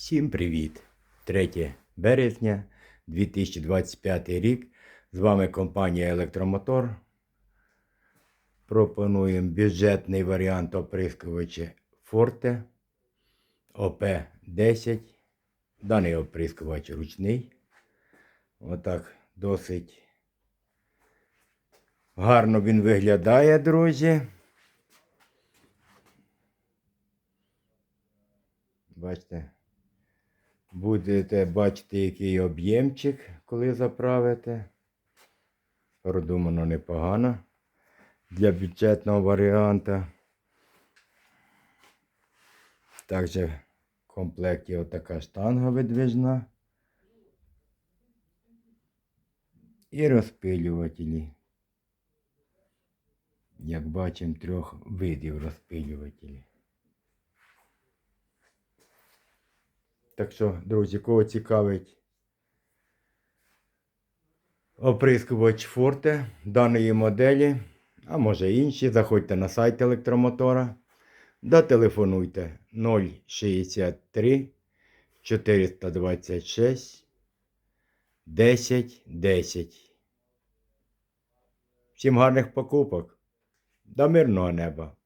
Всім привіт! 3 березня 2025 рік. З вами компанія Електромотор. Пропонуємо бюджетний варіант оприскувача Forte ОП-10. Даний оприскувач ручний. Отак досить гарно він виглядає, друзі. Бачите, будете бачити, який об'ємчик, коли заправите. Продумано непогано для бюджетного варіанта. Також в комплекті отака штанга видвижна. І розпилювателі. Як бачимо, трьох видів розпилювателів. Так що, друзі, кого цікавить оприскувач Форте даної моделі, а може інші, заходьте на сайт електромотора, дотелефонуйте 063 426 10 10. Всім гарних покупок. До мирного неба!